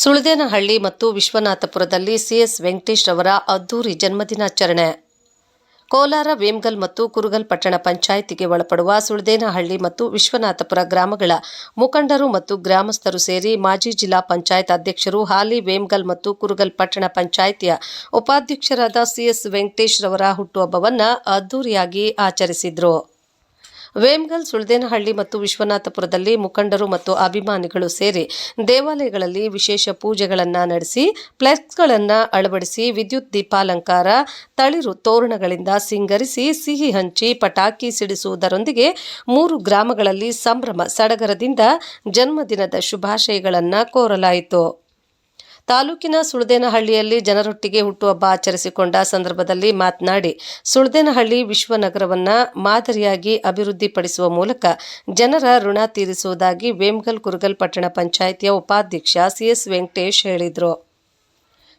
ಸುಳ್ದೇನಹಳ್ಳಿ ಮತ್ತು ವಿಶ್ವನಾಥಪುರದಲ್ಲಿ ಸಿಎಸ್ ವೆಂಕಟೇಶ್ ರವರ ಅದ್ದೂರಿ ಜನ್ಮದಿನಾಚರಣೆ. ಕೋಲಾರ, ವೇಮ್ಗಲ್ ಮತ್ತು ಕುರುಗಲ್ ಪಟ್ಟಣ ಪಂಚಾಯಿತಿಗೆ ಒಳಪಡುವ ಸುಳ್ದೇನಹಳ್ಳಿ ಮತ್ತು ವಿಶ್ವನಾಥಪುರ ಗ್ರಾಮಗಳ ಮುಖಂಡರು ಮತ್ತು ಗ್ರಾಮಸ್ಥರು ಸೇರಿ ಮಾಜಿ ಜಿಲ್ಲಾ ಪಂಚಾಯತ್ ಅಧ್ಯಕ್ಷರು ಹಾಲಿ, ವೇಮ್ಗಲ್ ಮತ್ತು ಕುರುಗಲ್ ಪಟ್ಟಣ ಪಂಚಾಯಿತಿಯ ಉಪಾಧ್ಯಕ್ಷರಾದ ಸಿಎಸ್ ವೆಂಕಟೇಶ್ ರವರ ಹುಟ್ಟುಹಬ್ಬವನ್ನು ಅದ್ದೂರಿಯಾಗಿ ಆಚರಿಸಿದರು. ವೇಮ್ಗಲ್, ಸುಳ್ದೇನಹಳ್ಳಿ ಮತ್ತು ವಿಶ್ವನಾಥಪುರದಲ್ಲಿ ಮುಖಂಡರು ಮತ್ತು ಅಭಿಮಾನಿಗಳು ಸೇರಿ ದೇವಾಲಯಗಳಲ್ಲಿ ವಿಶೇಷ ಪೂಜೆಗಳನ್ನು ನಡೆಸಿ, ಫ್ಲೆಕ್ಸ್ಗಳನ್ನು ಅಳವಡಿಸಿ, ವಿದ್ಯುತ್ ದೀಪಾಲಂಕಾರ, ತಳಿರು ತೋರಣಗಳಿಂದ ಸಿಂಗರಿಸಿ, ಸಿಹಿ ಹಂಚಿ, ಪಟಾಕಿ ಸಿಡಿಸುವುದರೊಂದಿಗೆ ಮೂರು ಗ್ರಾಮಗಳಲ್ಲಿ ಸಂಭ್ರಮ ಸಡಗರದಿಂದ ಜನ್ಮದಿನದ ಶುಭಾಶಯಗಳನ್ನು ಕೋರಲಾಯಿತು. ತಾಲೂಕಿನ ಸುಳ್ದೇನಹಳ್ಳಿಯಲ್ಲಿ ಜನರೊಟ್ಟಿಗೆ ಹುಟ್ಟುಹಬ್ಬ ಆಚರಿಸಿಕೊಂಡ ಸಂದರ್ಭದಲ್ಲಿ ಮಾತನಾಡಿ, ಸುಳ್ದೇನಹಳ್ಳಿ ವಿಶ್ವನಗರವನ್ನ ಮಾದರಿಯಾಗಿ ಅಭಿವೃದ್ಧಿಪಡಿಸುವ ಮೂಲಕ ಜನರ ಋಣ ತೀರಿಸುವುದಾಗಿ ವೇಮ್ಗಲ್ ಕುರುಗಲ್ ಪಟ್ಟಣ ಪಂಚಾಯಿತಿಯ ಉಪಾಧ್ಯಕ್ಷ ಸಿಎಸ್ ವೆಂಕಟೇಶ್ ಹೇಳಿದರು.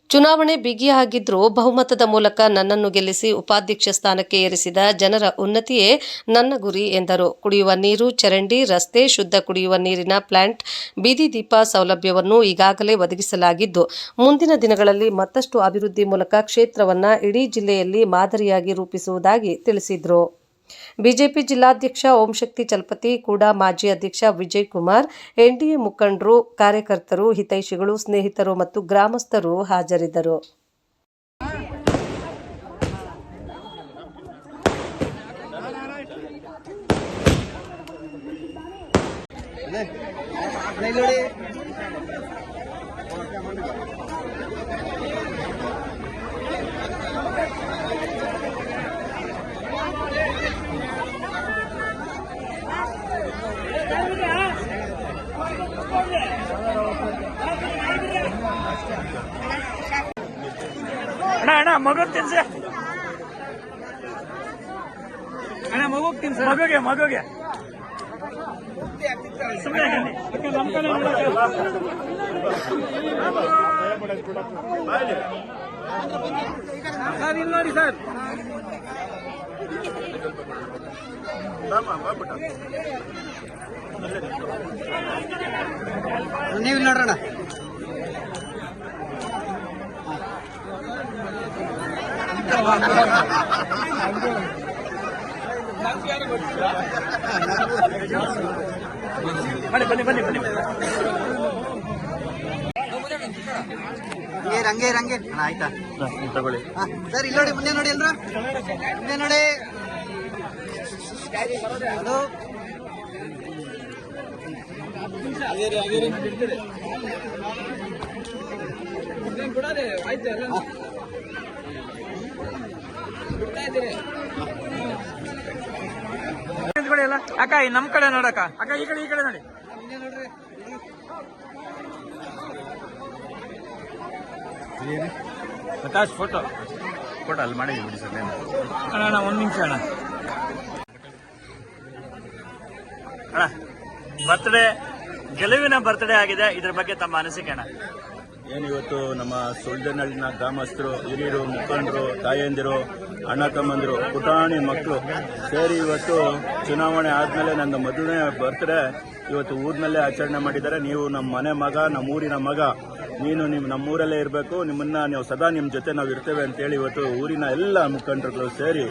ಚುನಾವಣೆ ಬಿಗಿಯಾಗಿದ್ರೂ ಬಹುಮತದ ಮೂಲಕ ನನ್ನನ್ನು ಗೆಲ್ಲಿಸಿ ಉಪಾಧ್ಯಕ್ಷ ಸ್ಥಾನಕ್ಕೆ ಏರಿಸಿದ ಜನರ ಉನ್ನತಿಯೇ ನನ್ನ ಗುರಿ ಎಂದರು. ಕುಡಿಯುವ ನೀರು, ಚರಂಡಿ, ರಸ್ತೆ, ಶುದ್ಧ ಕುಡಿಯುವ ನೀರಿನ ಪ್ಲಾಂಟ್, ಬೀದಿ ದೀಪ ಸೌಲಭ್ಯವನ್ನು ಈಗಾಗಲೇ ಒದಗಿಸಲಾಗಿದ್ದು, ಮುಂದಿನ ದಿನಗಳಲ್ಲಿ ಮತ್ತಷ್ಟು ಅಭಿವೃದ್ಧಿ ಮೂಲಕ ಕ್ಷೇತ್ರವನ್ನು ಇಡೀ ಜಿಲ್ಲೆಯಲ್ಲಿ ಮಾದರಿಯಾಗಿ ರೂಪಿಸುವುದಾಗಿ ತಿಳಿಸಿದರು. ಬಿಜೆಪಿ ಜಿಲ್ಲಾಧ್ಯಕ್ಷ ಓಂಶಕ್ತಿ ಚಲಪತಿ ಕೂಡ ಮಾಜಿ ಅಧ್ಯಕ್ಷ ವಿಜಯ್ ಕುಮಾರ್, ಎನ್ಡಿಎ ಮುಖಂಡರು, ಕಾರ್ಯಕರ್ತರು, ಹಿತೈಷಿಗಳು, ಸ್ನೇಹಿತರು ಮತ್ತು ಗ್ರಾಮಸ್ಥರು ಹಾಜರಿದ್ದರು ಅಣ್ಣ ಮಗು ತಿನ್ಸಿ ಅಣ್ಣ ಮಗು ತಿನ್ಸ ಮಗುಗೆ ಮಗುಗೆ ಸರ್ ಇಲ್ಲಿ ನೋಡಿ ಸರ್ ನೀವು ನೋಡ್ರಣ ಬನ್ನಿ ಬನ್ನಿ ಬನ್ನಿ ಹಂಗೆ. ಅಣ್ಣ, ಆಯ್ತಾ? ತಗೊಳ್ಳಿ ಸರ್, ಇಲ್ಲಿ ನೋಡಿ, ಮುಂದೆ ನೋಡಿ ಎಲ್ರು? ಮುಂದೆ ನೋಡಿ. ಹಲೋ? ನಿಂತ್ಕೊಳ್ಳಿ ಎಲ್ಲ ಅಕ್ಕ ಈ ನಮ್ ಕಡೆ ನೋಡಕ್ಕ. ಅಕ್ಕ ಈ ಕಡೆ ಈ ಕಡೆ ನೋಡಿ. ಪ್ರಕಾಶ್ ಫೋಟೋ ಫೋಟೋ ಅಲ್ಲಿ ಮಾಡಿ ಬಿಡಿ ಸರ್ ಅಣ್ಣ ಅಣ್ಣ ಒಂದು ನಿಮಿಷ ಅಣ್ಣ. ಅಣ್ಣ ಬರ್ತ್ಡೇ ಗೆಲುವಿನ ಬರ್ತ್ಡೇ ಆಗಿದೆ. ಇದ್ರ ಬಗ್ಗೆ ತಮ್ಮ ಅನಿಸಿಕೆ ಅಣ್ಣ? ಏನಿವತ್ತು ನಮ್ಮ ಸುಳ್ದನಹಳ್ಳಿನ ಗ್ರಾಮಸ್ಥರು, ಹಿರಿಯರು, ಮುಖಂಡರು, ತಾಯಂದಿರು, ಅಣ್ಣ ತಮ್ಮಂದಿರು, ಪುಟಾಣಿ ಮಕ್ಕಳು ಸೇರಿ ಇವತ್ತು ಚುನಾವಣೆ ಆದಮೇಲೆ ನನ್ನ ಮದುವೆ ಬರ್ತ್ಡೇ ಇವತ್ತು ಊರಿನಲ್ಲೇ ಆಚರಣೆ ಮಾಡಿದ್ದಾರೆ. ನೀವು ನಮ್ಮ ಮನೆ ಮಗ ನಮ್ಮ ಊರಿನ ಮಗ. ನೀನು ನಿಮ್ಮ ನಮ್ಮೂರಲ್ಲೇ ಇರಬೇಕು, ನಿಮ್ಮನ್ನ ನೀವು ಸದಾ ನಿಮ್ಮ ಜೊತೆ ನಾವು ಇರ್ತೇವೆ ಅಂತೇಳಿ ಇವತ್ತು ಊರಿನ ಎಲ್ಲ ಮುಖಂಡರುಗಳು ಸೇರಿ,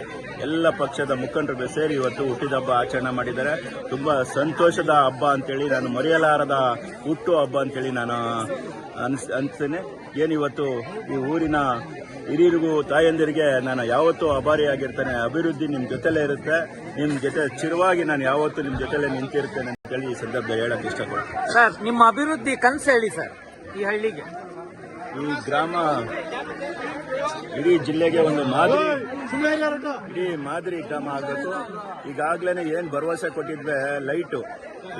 ಎಲ್ಲ ಪಕ್ಷದ ಮುಖಂಡರುಗಳು ಸೇರಿ ಇವತ್ತು ಹುಟ್ಟಿದ ಹಬ್ಬ ಆಚರಣೆ ಮಾಡಿದ್ದಾರೆ. ತುಂಬಾ ಸಂತೋಷದ ಹಬ್ಬ ಅಂತೇಳಿ ನಾನು ಮರೆಯಲಾರದ ಹುಟ್ಟು ಹಬ್ಬ ಅಂತೇಳಿ ನಾನು ಅನ್ಸ್ ಅನ್ಸ್ತೇನೆ. ಏನಿವತ್ತು ಈ ಊರಿನ ಹಿರಿಯರಿಗೂ ತಾಯಂದಿರಿಗೆ ನಾನು ಯಾವತ್ತೂ ಅಭಾರಿಯಾಗಿರ್ತೇನೆ. ಅಭಿವೃದ್ಧಿ ನಿಮ್ಮ ಜೊತೆಲೇ ಇರುತ್ತೆ. ನಿಮ್ಮ ಜೊತೆ ಚಿರವಾಗಿ ನಾನು ಯಾವತ್ತೂ ನಿಮ್ಮ ಜೊತೆಲೇ ನಿಂತಿರ್ತೇನೆ ಅಂತೇಳಿ ಈ ಸಂದರ್ಭ ಹೇಳಕ್ಕೆ ಇಷ್ಟಪಡ್ತೀನಿ. ಸರ್, ನಿಮ್ಮ ಅಭಿವೃದ್ಧಿ ಕನಸು ಹೇಳಿ ಸರ್. ಈ ಹಳ್ಳಿಗೆ. ಈ ಗ್ರಾಮ ಇಡೀ ಜಿಲ್ಲೆಗೆ ಒಂದು ಮಾದರಿ. ಇಡೀ ಮಾದರಿ ಗ್ರಾಮ ಆಗಬೇಕು. ಈಗಾಗಲೇ ಏನು ಭರವಸೆ ಕೊಟ್ಟಿದ್ವಿ, ಲೈಟು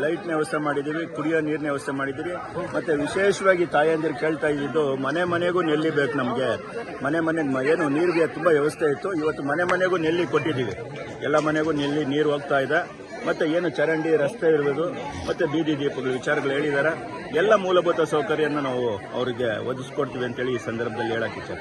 ಲೈಟ್ ವ್ಯವಸ್ಥೆ ಮಾಡಿದ್ದೀವಿ, ಕುಡಿಯೋ ನೀರಿನ ವ್ಯವಸ್ಥೆ ಮಾಡಿದ್ದೀವಿ. ಮತ್ತೆ ವಿಶೇಷವಾಗಿ ತಾಯಂದಿರು ಕೇಳ್ತಾ ಇದ್ದಿದ್ದು, ಮನೆ ಮನೆಗೂ ನೆಲ್ಲಿ ಬೇಕು ನಮಗೆ. ಮನೆ ಮನೆ ಏನು, ನೀರಿಗೆ ತುಂಬಾ ವ್ಯವಸ್ಥೆ ಇತ್ತು. ಇವತ್ತು ಮನೆ ಮನೆಗೂ ನೆಲ್ಲಿ ಕೊಟ್ಟಿದ್ದೀವಿ. ಎಲ್ಲ ಮನೆಗೂ ನೆಲ್ಲಿ, ನೀರು ಹೋಗ್ತಾ ಇದೆ. ಮತ್ತೆ ಏನು ಚರಂಡಿ, ರಸ್ತೆ ಇರುವುದು ಮತ್ತೆ ಬೀದಿ ದೀಪಗಳ ವಿಚಾರಗಳು ಹೇಳಿದ್ದಾರೆ ಎಲ್ಲ ಮೂಲಭೂತ ಸೌಕರ್ಯನ ನಾವು ಅವರಿಗೆ ಒದಗಿಸ್ಕೊಡ್ತೀವಿ ಅಂತೇಳಿ ಈ ಸಂದರ್ಭದಲ್ಲಿ ಹೇಳಕ್ ಇಚ್ಛೆ